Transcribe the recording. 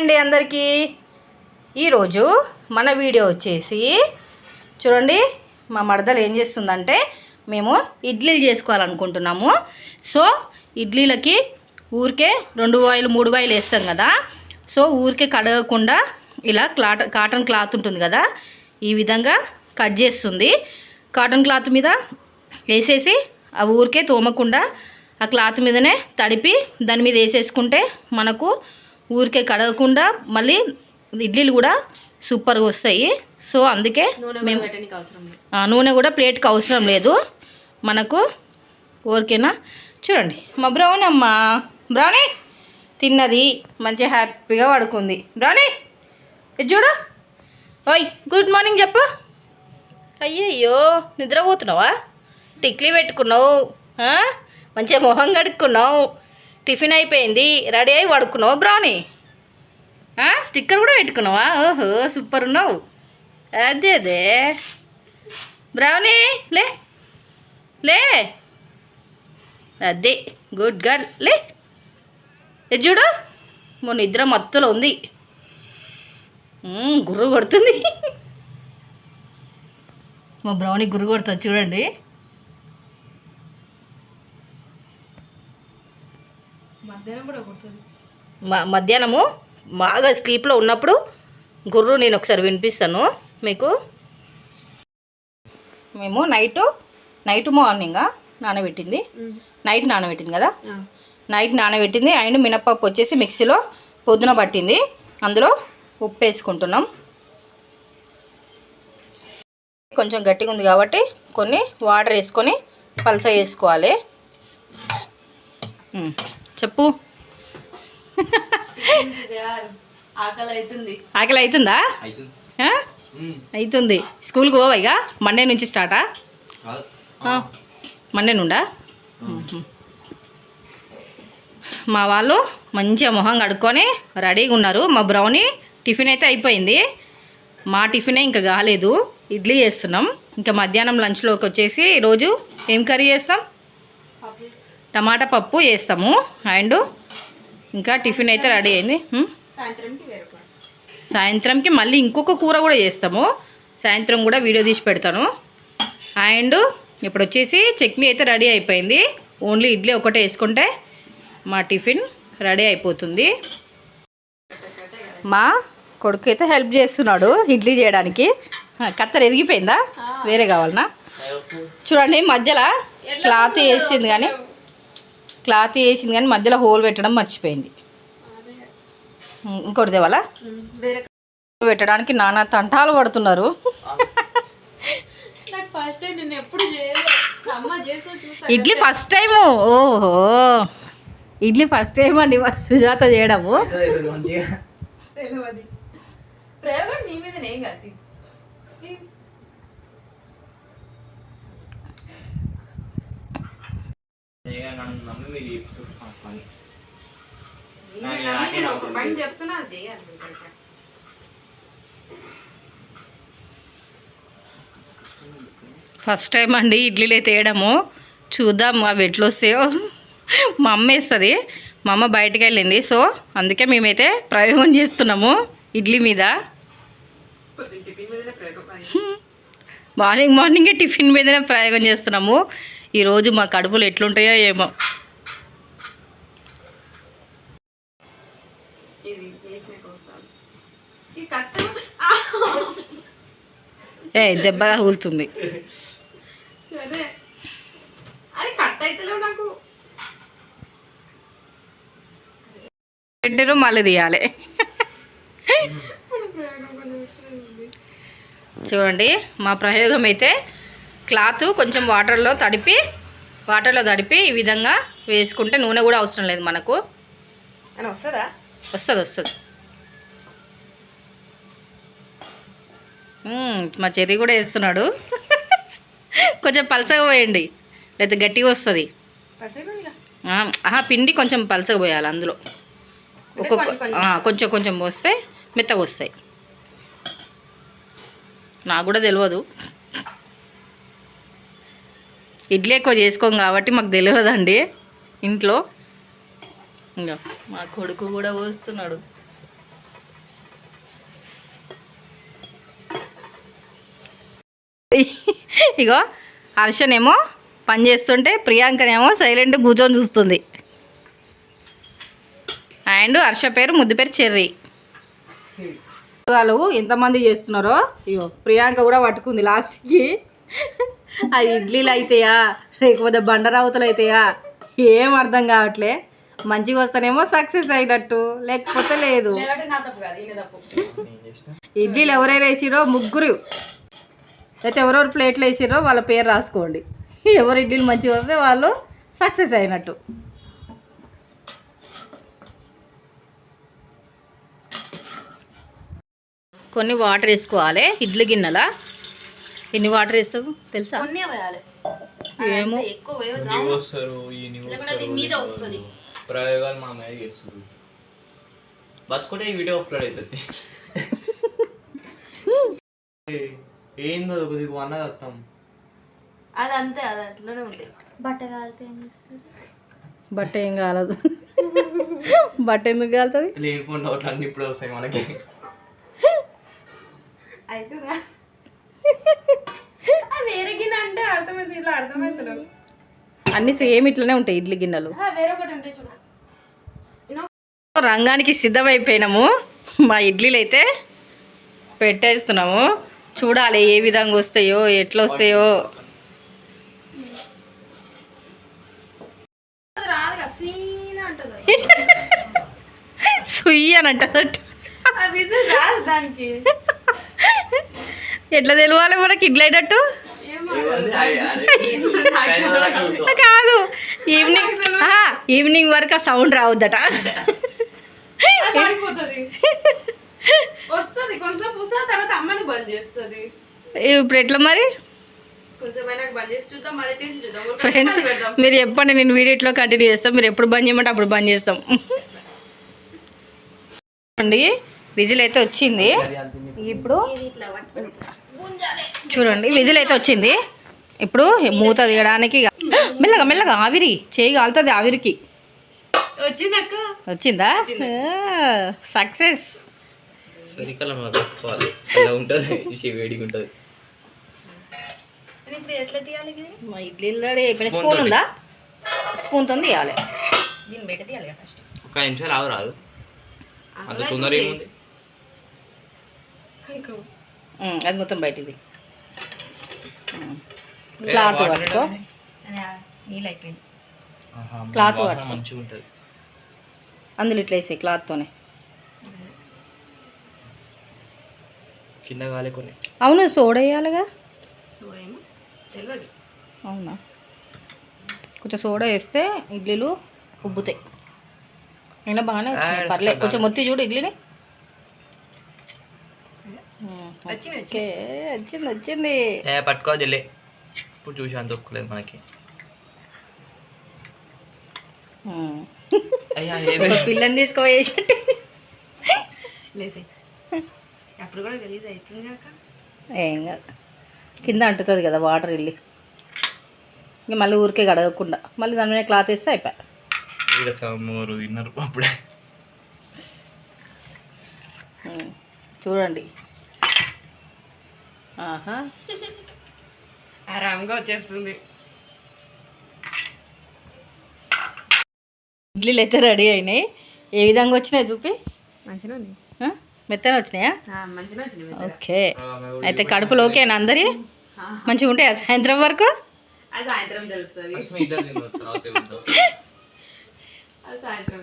అండి అందరికీ. ఈరోజు మన వీడియో వచ్చేసి చూడండి మా మరదలు ఏం చేస్తుందంటే మేము ఇడ్లీలు చేసుకోవాలనుకుంటున్నాము. సో ఇడ్లీలకి ఊరికే రెండు వాయిలు మూడు వాయిలు వేస్తాం కదా. సో ఊరికే కడగకుండా ఇలా క్లాట్ కాటన్ క్లాత్ ఉంటుంది కదా ఈ విధంగా కట్ చేస్తుంది. కాటన్ క్లాత్ మీద వేసేసి ఆ ఊరికే తోమకుండా ఆ క్లాత్ మీదనే తడిపి దాని మీద వేసేసుకుంటే మనకు ఊరికే కడగకుండా మళ్ళీ ఇడ్లీలు కూడా సూపర్గా వస్తాయి. సో అందుకే మేము ఆ, నూనె కూడా ప్లేట్కి అవసరం లేదు. మనకు ఓకేనా చూడండి. మా బ్రౌన్ అమ్మ బ్రౌనీ తిన్నది మంచిగా హ్యాపీగా పడుకుంది. బ్రౌనీ ఇది చూడు. ఓయ్ గుడ్ మార్నింగ్ చెప్పు. అయ్యయ్యో నిద్రపోతున్నావా? టిక్లీ పెట్టుకున్నావు? మంచిగా మొహం కడుక్కున్నావు. టిఫిన్ అయిపోయింది రెడీ అయి పడుకున్నావు బ్రౌనీ స్టిక్కర్ కూడా పెట్టుకున్నావా? ఓహో సూపర్ ఉన్నావు. అదే అదే. బ్రౌనీ లే లే. అదే గుడ్ గర్ల్ లే. ఎటు చూడు? మొన్న నిద్ర మత్తులో ఉంది. గుర్రు కొడుతుంది. మా బ్రౌనీ గుర్రు కొడుతుంది చూడండి మధ్యాహ్నం కూడా కొడుతుంది మ- మధ్యాహ్నము బాగా స్లీప్లో ఉన్నప్పుడు గుర్రు నేను ఒకసారి వినిపిస్తాను. మీకు? మేము నైటు నైట్ మార్నింగా నానబెట్టింది. నైట్ నానబెట్టింది కదా? నైట్ నానబెట్టింది. అండ్ మినపప్పు వచ్చేసి మిక్సీలో పొద్దున పట్టింది. అందులో ఉప్పు వేసుకుంటున్నాం. కొంచెం గట్టిగా ఉంది కాబట్టి కొన్ని వాటర్ వేసుకొని పలస వేసుకోవాలి. చెప్పు. ఆకలి అవుతుంది ఆకలి అవుతుందా అవుతుంది ఆ? అవుతుంది స్కూల్కి పోవా ఇక? మండే నుంచి స్టార్టా? మండే నుండా. మా వాళ్ళు మంచిగా మొహం కడుక్కొని రెడీగా ఉన్నారు. మా బ్రౌనీ టిఫిన్ అయితే అయిపోయింది. మా టిఫినే ఇంకా కాలేదు. ఇడ్లీ చేస్తున్నాం. ఇంకా మధ్యాహ్నం లంచ్లోకి వచ్చేసి ఈరోజు ఏం కర్రీ చేస్తాం? టమాటా పప్పు చేస్తాము అండ్ ఇంకా టిఫిన్ అయితే రెడీ అయింది? సాయంత్రంకి వేరే సాయంత్రంకి మళ్ళీ ఇంకొక కూర కూడా చేస్తాము. సాయంత్రం కూడా వీడియో తీసి పెడతాను. అండ్ ఇప్పుడు వచ్చేసి చట్నీ అయితే రెడీ అయిపోయింది. ఓన్లీ ఇడ్లీ ఒకటే వేసుకుంటే మా టిఫిన్ రెడీ అయిపోతుంది. మా కొడుకు అయితే హెల్ప్ చేస్తున్నాడు ఇడ్లీ చేయడానికి. కత్తెర ఎరిగిపోయిందా? వేరే కావాలనా? చూడండి మధ్యలో క్లాత్ వేసింది కానీ. క్లాత్ వేసింది కానీ మధ్యలో హోల్ పెట్టడం మర్చిపోయింది. ఇంకోటి దేవాలా? వేరే పెట్టడానికి నానా తంటాలు పడుతున్నారు. నాకు ఫస్ట్ టైం నేను ఎప్పుడు చేయలేదు. అమ్మ చేసా చూసా ఇడ్లీ ఫస్ట్ టైము ఓహో. ఇడ్లీ ఫస్ట్ టైం అండి సుజాత చేయడము. తెలియదు ప్రయోగం నీ మీద నేను కాదు నమ్మి మీరు చెప్తారు పని నేను ఒక పని చెప్తున్నా అది చేయాలి ఫస్ట్ టైం అండి ఇడ్లీలు అయితే వేయడము చూద్దాం అవి ఎట్లా వస్తాయో. మా అమ్మ వేస్తుంది. మా అమ్మ బయటకు వెళ్ళింది. సో అందుకే మేమైతే ప్రయోగం చేస్తున్నాము ఇడ్లీ మీద. మార్నింగ్ మార్నింగే టిఫిన్ మీదనే ప్రయోగం చేస్తున్నాము. ఈరోజు మా కడుపులు ఎట్లుంటాయో ఏమో. ఏ దెబ్బ తగులుతుంది పెట్టరు మళ్ళీ తీయాలి. చూడండి మా ప్రయోగం అయితే క్లాత్ కొంచెం వాటర్లో తడిపి వాటర్లో తడిపి ఈ విధంగా వేసుకుంటే నూనె కూడా అవసరం లేదు మనకు. అని వస్తుందా? వస్తుంది వస్తుంది. మా చెర్రీ కూడా వేస్తున్నాడు. కొంచెం పలసగా పోయండి లేకపోతే గట్టిగా వస్తుంది. ఆహా పిండి కొంచెం పలసగా పోయాలి అందులో. ఒక్కొక్క కొంచెం కొంచెం. ఆ, కొంచెం కొంచెం పోస్తే మెత్తగా వస్తాయి. నాకు కూడా తెలియదు ఇడ్లీ ఎక్కువ చేసుకోం కాబట్టి మాకు తెలియదండి ఇంట్లో. ఇంకా మా కొడుకు కూడా పోస్తున్నాడు. ఇగో హర్షనేమో పని చేస్తుంటే ప్రియాంకనేమో సైలెంట్ కూర్చొని చూస్తుంది. అండ్ హర్ష పేరు ముద్దు పేరు చెర్రీ. వాళ్ళు ఎంతమంది చేస్తున్నారో ఇగో ప్రియాంక కూడా పట్టుకుంది లాస్ట్కి. ఆ ఇడ్లీలు అయితాయా? లేకపోతే బండరావుతలు అయితాయా? ఏం అర్థం కావట్లే. మంచిగా వస్తేనేమో సక్సెస్ అయినట్టు లేకపోతే లేదు. ఇడ్లీలు ఎవరెవరు వేసిరో ముగ్గురు. అయితే ఎవరెవరు ప్లేట్లు వేసిరో వాళ్ళ పేరు రాసుకోండి. ఎవరు ఇడ్లీలు మంచిగా వస్తే వాళ్ళు సక్సెస్ అయినట్టు. కొన్ని వాటర్ వేసుకోవాలి ఇడ్లీ గిన్నెల. ఎన్ని వాటర్ వేస్తావు తెలుసా? కొన్ని వేయాలి. ఏమో. ప్రయోగాలు మా అమ్మాయి చేస్తారు బతుకుంటే ఈ వీడియో అప్లోడ్ అవుతుంది. ఏందో కొద్దిగా అన్నది వస్తాం అది అంతే అది అట్లనే ఉంటాయి బట్ట ఏం కాలదు. బట్ట ఎందుకు కాలుతుంది? లేనిపోయిన డౌట్లు అన్ని ఇప్పుడు వస్తాయి మనకి. అవుతుందా? వేరే గిన్నె అంటే ఇలా అన్నీ సేమ్ ఇట్లనే ఉంటాయి ఇడ్లీ గిన్నెలు. ఉంటాయి చూడు. రంగానికి సిద్ధమైపోయినాము. మా ఇడ్లీలు అయితే పెట్టేస్తున్నాము. చూడాలి ఏ విధంగా వస్తాయో ఎట్లా వస్తాయో. అంటుంది. సుయ్యి అని అంటదట దానికి. ఎట్లా తెలియాలి మనకి ఇడ్లీ అయినట్టు? ఏమో కాదు. ఈవినింగ్ ఆ, ఈవినింగ్ వరకు ఆ సౌండ్ రావద్దట. అది పడిపోతుంది వస్తుంది కొంచెం వస్తుంది తర్వాత అమ్మని బంద్ చేస్తుంది. ఇప్పుడు ఎట్లా మరి? ఫ్రెండ్స్ మీరు చెప్పండి నేను వీడియో ఇట్లా కంటిన్యూ చేస్తాం. మీరు ఎప్పుడు బంద్ చేయమంటే అప్పుడు బంద్ చేస్తాం. అండి విజిల్ అయితే వచ్చింది. ఇప్పుడు చూడండి విజిల్ అయితే వచ్చింది. ఇప్పుడు మూత తీయడానికి మెల్లగా మెల్లగా ఆవిరి చేయి కాలుతుంది ఆవిరికి. వచ్చిందా? సక్సెస్. స్పూన్ ఉందా? స్పూన్తో తీయాలి. ఒక నిమిషాలు ఆవు రాదు అంత తొందర ఏముంది? అది మొత్తం బయటిది. క్లాత్ పట్టుకో. అయిపోయింది. క్లాత్ పట్టుకో. ఉంటుంది. అందులో ఇట్లా వేసే క్లాత్తోనే కింద కొన్ని. అవును సోడా వేయాలిగా? సో ఏమో తెలియదు అవునా? కొంచెం సోడా వేస్తే ఇడ్లీలు ఉబ్బుతాయి. అయినా బాగానే పర్లేదు కొంచెం మొత్తి చూడు ఇడ్లీని ఉమ్, వచ్చింది ఓకే వచ్చింది వచ్చింది ఏ పట్టుకోవద్దు వెళ్ళే ఇప్పుడు చూసి అంత ఒక్కలేదు మనకి. అయ్యా పిల్లని తీసుకోవేసేటి లేసి. అప్పుడు కూడా గలీజ్ అవుతుంది కాక ఏం కాదు. కింద అంటుతుంది కదా వాటర్ వెళ్ళి. ఇంక మళ్ళీ ఊరికే గడగకుండా. మళ్ళీ దాని మీద క్లాత్ వేస్తే అయిపోయా. ఇక్కడ సమ్మూరు విన్నర్ అప్పుడే. చూడండి. ఆహా. ఆరాంగా వచ్చేస్తుంది. ఇడ్లీలు అయితే రెడీ అయినాయి. ఏ విధంగా వచ్చినాయి చూపి? మంచిగా? మెత్తగా వచ్చినాయా? ఓకే. అయితే కడుపులో ఓకేనా అందరి? మంచిగా ఉంటాయా సాయంత్రం వరకు? సాయంత్రం